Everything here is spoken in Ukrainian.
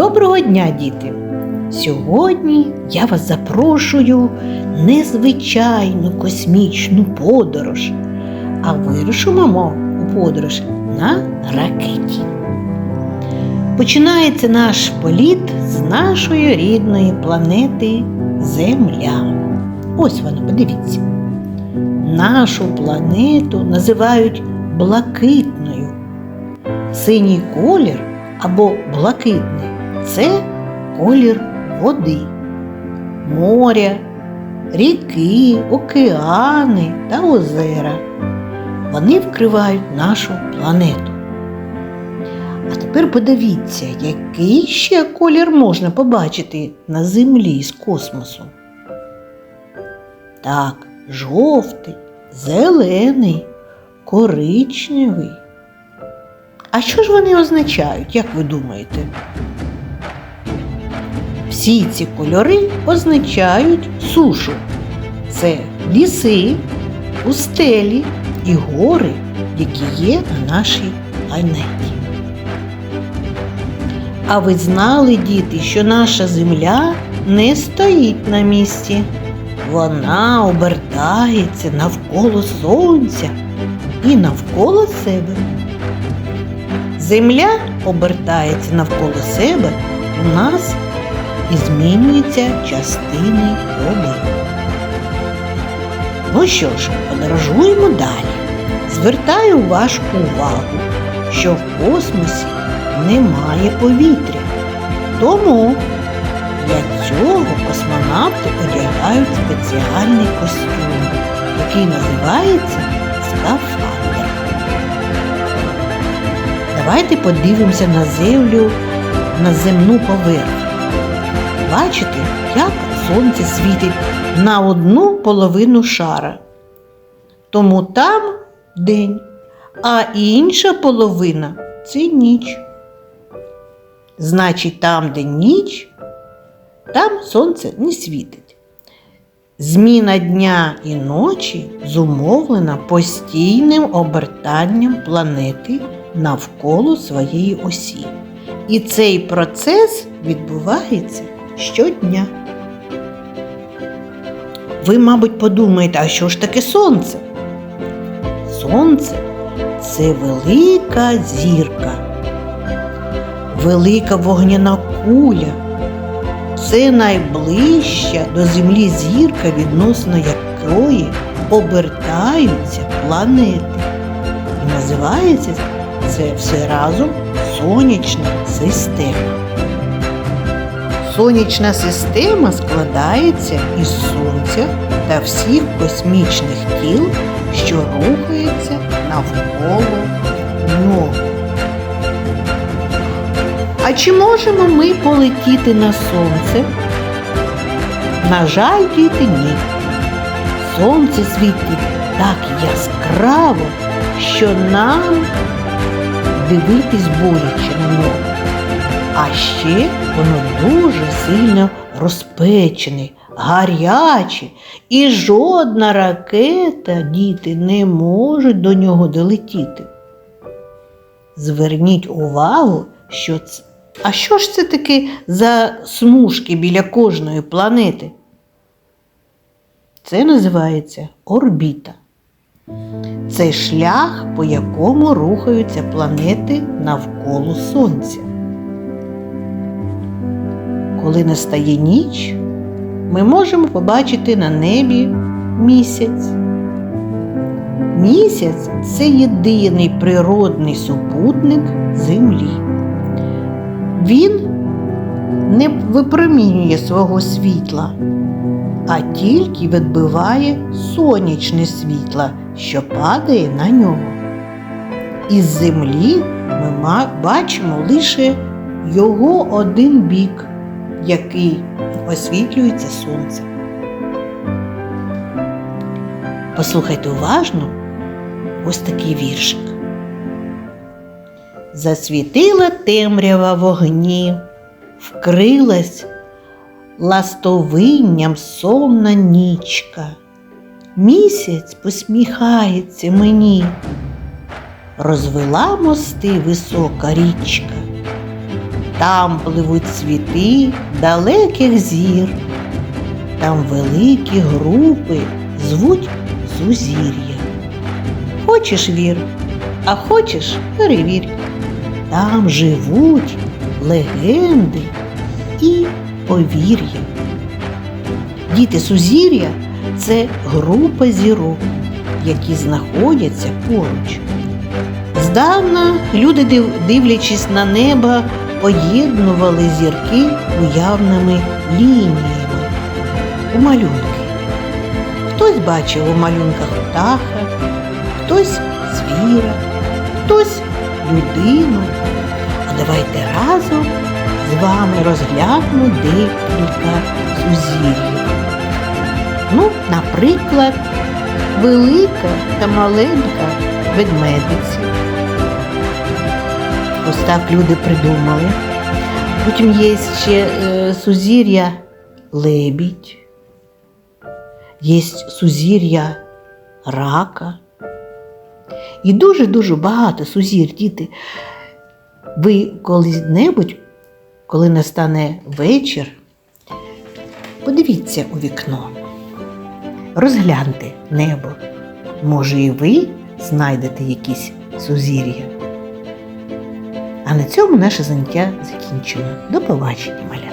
Доброго дня, діти! Сьогодні я вас запрошую незвичайну космічну подорож, а вирушимо у подорож на ракеті. Починається наш політ з нашої рідної планети Земля. Ось воно, подивіться. Нашу планету називають блакитною. Синій колір або блакитний це колір води, моря, ріки, океани та озера. Вони вкривають нашу планету. А тепер подивіться, який ще колір можна побачити на землі з космосу. Так, жовтий, зелений, коричневий. А що ж вони означають, як ви думаєте? Всі ці кольори означають сушу. Це ліси, пустелі і гори, які є на нашій планеті. А ви знали, діти, що наша земля не стоїть на місці. Вона обертається навколо сонця і навколо себе. Земля обертається навколо себе у нас і змінюється частини води. Ну що ж, подорожуємо далі. Звертаю вашу увагу, що в космосі немає повітря. Тому для цього космонавти одягають спеціальний костюм, який називається скафандр. Давайте подивимося на землю, на земну поверхню. Бачите, як сонце світить на одну половину шара. Тому там день, а інша половина це ніч. Значить, там, де ніч, там сонце не світить. Зміна дня і ночі зумовлена постійним обертанням планети навколо своєї осі. І цей процес відбувається щодня. Ви, мабуть, подумаєте, а що ж таке сонце? Сонце це велика зірка, велика вогняна куля. Це найближча до землі зірка, відносно якої обертаються планети. І називається це все разом сонячна система. Сонячна система складається із сонця та всіх космічних тіл, що рухаються навколо нього. А чи можемо ми полетіти на сонце? На жаль, діти, ні. Сонце світить так яскраво, що нам дивитись боляче на нього. А ще воно дуже сильно розпечене, гаряче, і жодна ракета, діти, не може до нього долетіти. Зверніть увагу, що це. А що ж це таке за смужки біля кожної планети? Це називається орбіта. Це шлях, по якому рухаються планети навколо Сонця. Коли настає ніч, ми можемо побачити на небі місяць. Місяць це єдиний природний супутник Землі. Він не випромінює свого світла, а тільки відбиває сонячне світло, що падає на нього. Із землі ми бачимо лише його один бік, який освітлюється сонцем. Послухайте уважно ось такий віршик. Засвітила темрява вогні, вкрилась ластовинням сонна нічка. Місяць посміхається мені, розвела мости висока річка, Там пливуть цвіти далеких зір. Там великі групи звуть сузір'я. Хочеш вір, а хочеш перевір. Там живуть легенди і повір'я. Діти сузір'я це група зірок, які знаходяться поруч. Здавна люди, дивлячись на небо, поєднували зірки уявними лініями у малюнки. Хтось бачив у малюнках птаха, хтось звіра, хтось людину. А давайте разом з вами розглянемо декілька сузір'їв. Ну, наприклад, велика та маленька ведмедиці. Ось так люди придумали. Потім є ще е, сузір'я лебідь, є сузір'я рака. І дуже-дуже багато сузір, діти. Ви коли-небудь, коли настане вечір, подивіться у вікно, розгляньте небо. Може, і ви знайдете якісь сузір'я. А на цьому наше заняття закінчено. До побачення, маля.